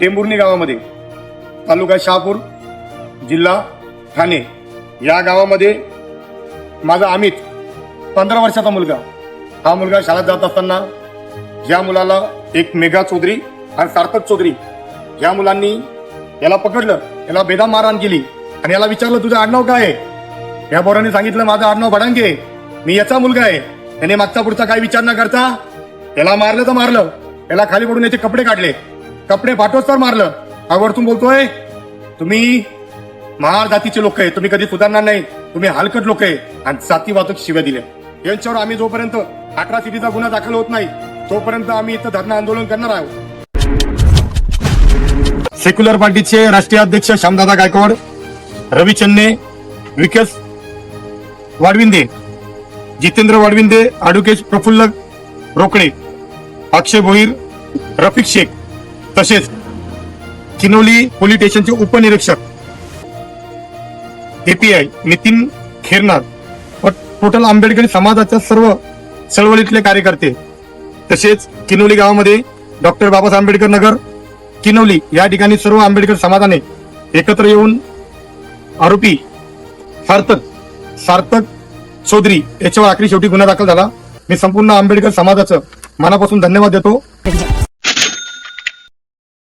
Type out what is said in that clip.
टेंबुर्णी गावामध्ये तालुका शहापूर जिल्हा ठाणे. या गावामध्ये माझा अमित पंधरा वर्षाचा मुलगा. हा मुलगा शाळेत जात असताना या मुलाला एक मेघा चौधरी आणि सार्थक चौधरी या मुलांनी याला पकडलं याला बेदाम मारहाण केली आणि याला विचारलं तुझं आडनाव काय आहे? या बोराने सांगितलं माझं आडनाव भडांगे मी याचा मुलगा आहे. त्याने मागचा पुढचा काय विचार न करता याला मारलं तर मारलं. याला खाली पडून याचे कपडे काढले. कपडे फाटोच तर मारलं. आवडतून बोलतोय तुम्ही महार जातीचे लोक आहे तुम्ही कधी सुधारणार नाही तुम्ही हलकट लोक आहे. आणि जातीवाचक शिव्या दिल्या. यांच्यावर आम्ही जोपर्यंत अठरा सिटीचा गुन्हा दाखल होत नाही तोपर्यंत आम्ही इथं धरणं आंदोलन करणार आहोत. सेक्युलर पार्टीचे राष्ट्रीय अध्यक्ष श्यामदादा गायकवाड रवी चन्ने विकास वाडविंदे जितेंद्र वाडविंदे ॲडव्होकेट प्रफुल्ल रोकडे अक्षय भोईर रफिक शेख. तसेच किनोली पोलीस स्टेशनचे उपनिरीक्षक एपीआय नितीन खेरनार व टोटल आंबेडकरी समाजाच्या सर्व चळवळीतले कार्यकर्ते तसेच किनोली गावामध्ये डॉक्टर बाबासाहेब आंबेडकर नगर किनवली या ठिकाणी सर्व आंबेडकर समाजाने एकत्र येऊन आरोपी सार्थक सार्थक चौधरी याच्यावर आखरी शेवटी गुन्हा दाखल झाला. मी संपूर्ण आंबेडकर समाजाचं मनापासून धन्यवाद देतो.